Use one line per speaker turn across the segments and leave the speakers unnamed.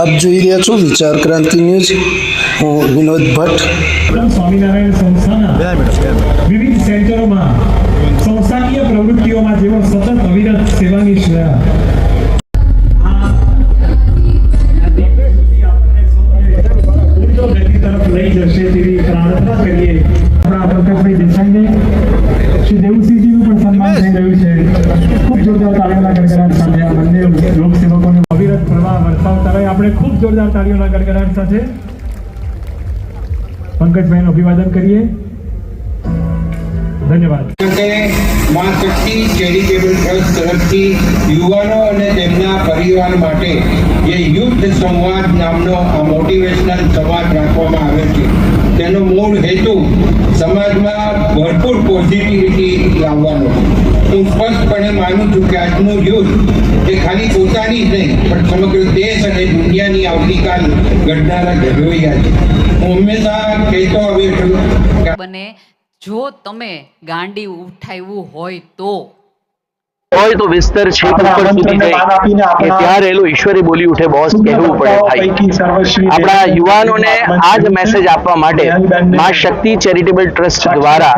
આપ જોઈ રહ્યા છો વિચાર ક્રાંતિ ન્યૂઝ. હું વિનોદ ભટ્ટ.
સ્વામિનારાયણ સંસ્થાના વિવિધ સેન્ટરોમાં સંસ્થાકીય પ્રવૃત્તિઓમાં જેઓ સતત અવિરત સેવાની શ્રેયા આ દિવ્ય સુધી આપણને સૌને ઉચ્ચ ગતિ તરફ લઈ જશે તેવી પ્રાર્થના કરીએ. આપણા પંકજભાઈ દેસાઈને શ્રી દેવસિંહજીનું પણ સન્માન થઈ રહ્યું છે. ખૂબ જોરદાર તાળીઓના ગડગડાટ સાથે આ બંને લોકસેવકોને આપણે ખૂબ જોરદાર તાળીઓના ગડગડાટ સાથે પંકજભાઈનું અભિવાદન કરીએ. ધન્યવાદ.
માં શક્તિ ચેરિટેબલ ટ્રસ્ટ તરફથી યુવાનો અને તેમના પરિવાર માટે જે યુદ્ધ સંવાદ નામનો આ મોટિવેશનલ સંવાદ રાખવામાં આવે છે. તેનો મૂળ હેતુ સમાજમાં ભરપૂર પોઝિટિવિટી લાવવાનો છે. હું સ્પષ્ટપણે માનું છું કે આજનું યુદ્ધ એ ખાલી પોતાની જ નહીં, પણ સમગ્ર દેશ અને દુનિયાની આવતીકાલ ઘડનારા ઘડવૈયા છે. હું હંમેશા કહેતો આવ્યો છું
બને, જો તમે ગાંડી ઉઠાવ્યું હોય તો
હોય તો વિસ્તર છે ઉપર સુધી જાય. કે ત્યાં રહેલું ઈશ્વરે બોલી ઉઠે બોસ કહેવું પડે ભાઈ. આપણા યુવાનોને આ જ મેસેજ આપવા માટે મા શક્તિ ચેરિટેબલ ટ્રસ્ટ દ્વારા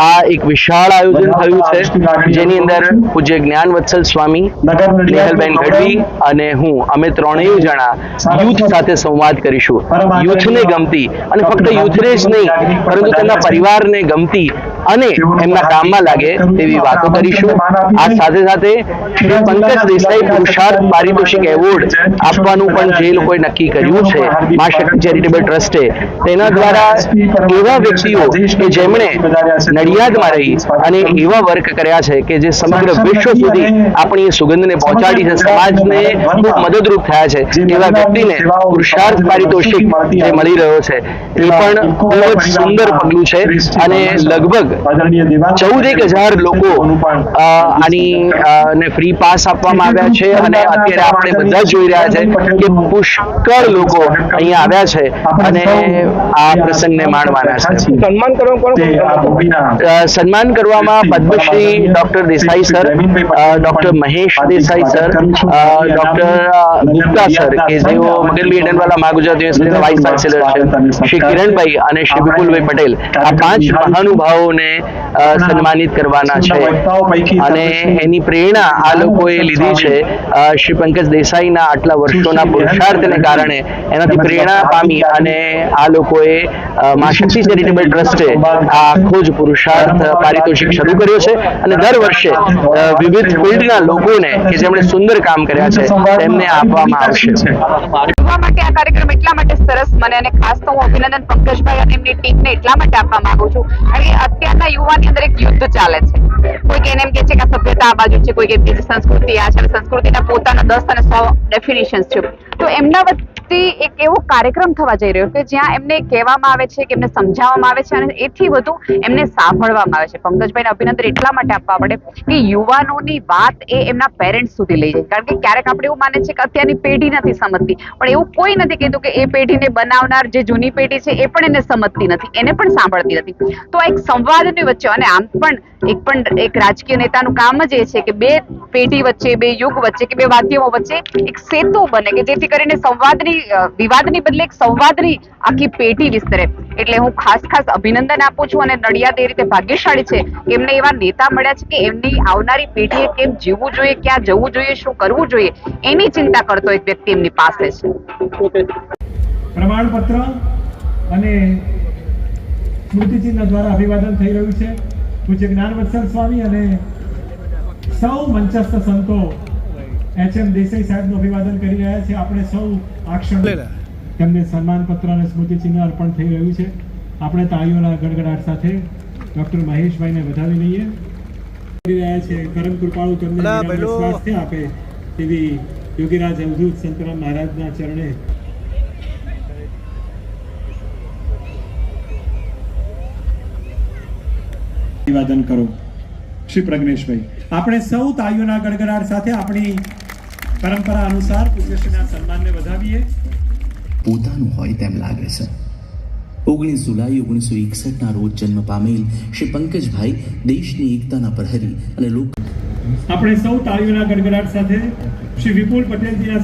આ એક વિશાળ આયોજન થયું છે જેની અંદર પૂજ્ય જ્ઞાન વત્સલ સ્વામી નેહલબેન ગઢવી અને હું અમે ત્રણેય જણા યુથ સાથે સંવાદ કરીશું. યુથને ગમતી અને ફક્ત યુથને જ નહીં પરંતુ તેમના પરિવારને ગમતી અને એમના કામમાં લાગે તેવી વાતો કરીશું. આ સાથે સાથે શ્રી પંકજ દેસાઈ પુરુષાર્થ પારિતોષિક એવોર્ડ આપવાનું પણ જે લોકોએ નક્કી કર્યું છે મા શક્તિ ચેરિટેબલ ટ્રસ્ટે. તેના દ્વારા એવા વ્યક્તિઓ કે જેમણે નડિયાદમાં રહી અને એવા વર્ક કર્યા છે કે જે સમગ્ર વિશ્વ સુધી આપણી સુગંધને પહોંચાડી છે. સમાજને ખૂબ મદદરૂપ થયા છે. એવા વ્યક્તિને પુરુષાર્થ પારિતોષિક જે મળી રહ્યો છે. એ પણ ખૂબ જ સુંદર પગલું છે અને લગભગ ચૌદ એક હજાર લોકો આની ને ફ્રી પાસ આપવામાં આવ્યા છે અને અત્યારે આપણે બધા જોઈ રહ્યા છે કે પુષ્કળ લોકો અહીંયા આવ્યા છે અને આ પ્રસંગને માણવાના છે. સન્માન કરવામાં સન્માન કરવામાં Padmashri doctor Desai sir doctor Mahesh Desai sir doctor Gupta sir કે જેઓ મગનબી એડનવાલા મહા ગુજરાત યુનિવર્સિટીના વાઇસ ચાન્સેલર છે. શ્રી કિરણભાઈ અને શ્રી વિપુલભાઈ પટેલ. આ પાંચ મહાનુભાવોને અ, સન્માનિત કરવાના છે. અને એની પ્રેરણા આ લોકોએ લીધી છે. શ્રી પંકજ દેસાઈના આટલા વર્ષોના પુરુષાર્થને કારણે એનાથી પ્રેરણા પામી અને આ લોકોએ મા શક્તિ ચેરિટેબલ ટ્રસ્ટે આખો જ પુરુષાર્થ પારિતોષિક શરૂ કર્યો છે. અને દર વર્ષે વિવિધ ફિલ્ડના લોકોને કે જેમણે સુંદર કામ કર્યા છે તેમને આપવામાં આવશે.
જોવા માટે આ કાર્યક્રમ એટલા માટે સરસ મને અને ખાસ તો હું અભિનંદન પંકજભાઈ અને એમની ટીમને એટલા માટે આપવા માંગુ છું. કારણ કે અત્યારના યુવાની અંદર એક યુદ્ધ ચાલે છે. કોઈ એને એમ કે છે કે સભ્યતા આ બાજુ છે કોઈ કે બીજી સંસ્કૃતિ, આ છે. સંસ્કૃતિના પોતાના દસ અને સો ડેફિનેશન્સ છે. તો એમના વતી એક એવો કાર્યક્રમ થવા જઈ રહ્યો કે જ્યાં એમને કહેવામાં આવે છે કે એમને સમજાવવામાં આવે છે અને એથી વધુ એમને સાંભળવામાં આવે છે. પંકજભાઈને અભિનંદન એટલા માટે આપવા પડે કે યુવાનોની વાત એ એમના પેરેન્ટ્સ સુધી લઈ જાય. કારણ કે ક્યારેક આપણે એવું માને છે કે અત્યારની પેઢી નથી સમજતી. પણ એવું કોઈ નથી કહેતું કે એ પેઢીને બનાવનાર જે જૂની પેઢી છે એ પણ એને સમજતી નથી, એને પણ સાંભળતી નથી. તો એક સંવાદની વચ્ચે અને આમ પણ એક પણ એક રાજકીય નેતાનું કામ જ એ છે કે બે પેઢી વચ્ચે, બે યુગ વચ્ચે કે બે માધ્યમો વચ્ચે એક સેતુ બને કે જેથી કરીને સંવાદની વિવાદની બદલે એક સંવાદની આખી પેટી વિસ્તરે. એટલે હું ખાસ ખાસ અભિનંદન આપું છું અને નડિયાદ એ રીતે ભાગ્યશાળી છે કે એમને એવા નેતા મળ્યા છે કે એમની આવનારી પેઢીએ કેમ જીવવું જોઈએ, ક્યાં જવું જોઈએ, શું કરવું જોઈએ, એની ચિંતા કરતો એક વ્યક્તિ એમની પાસે છે.
પ્રમાણપત્ર અને સ્મૃતિચિહ્ન દ્વારા અભિવાદન થઈ રહ્યું છે. પૂજ્ય જ્ઞાનવત્સલ સ્વામી અને સૌ મંચસ્થ સંતો એચ એમ દેસાઈ સાહેબનું અભિવાદન કરી રહ્યા છે. આપણે સૌ આ ક્ષણ તેમને સન્માન પત્ર અને સ્મૃતિચિહ્ન અર્પણ થઈ રહ્યું છે. આપણે તાળીઓના ગડગડાટ સાથે ડોક્ટર મહેશભાઈને વધાવી લઈએ. કરી રહ્યા છે. કરમ કૃપાળુ તેમને સ્વાસ્થ્ય આપે તેવી યોગીરાજ અવધૂત સંતરામ મહારાજના ચરણે. અભિવાદન કરો. શ્રી પ્રજ્ઞેશભાઈ આપણે સૌ તાળીઓના ગડગડાટ સાથે આપણી પરંપરા અનુસાર પૂજ્યશ્રીના સન્માનને વધાવીએ.
પોતાનું હોય તેમ લાગે છે. ઓગણીસ જુલાઈ ઓગણીસો એકસઠના રોજ જન્મ પામેલ શ્રી પંકજભાઈ દેશની એકતાના પ્રહરી અને લોક
આપણે સૌ તાળીઓના ગડગડાટ સાથે શ્રી વિપુલ પટેલજીના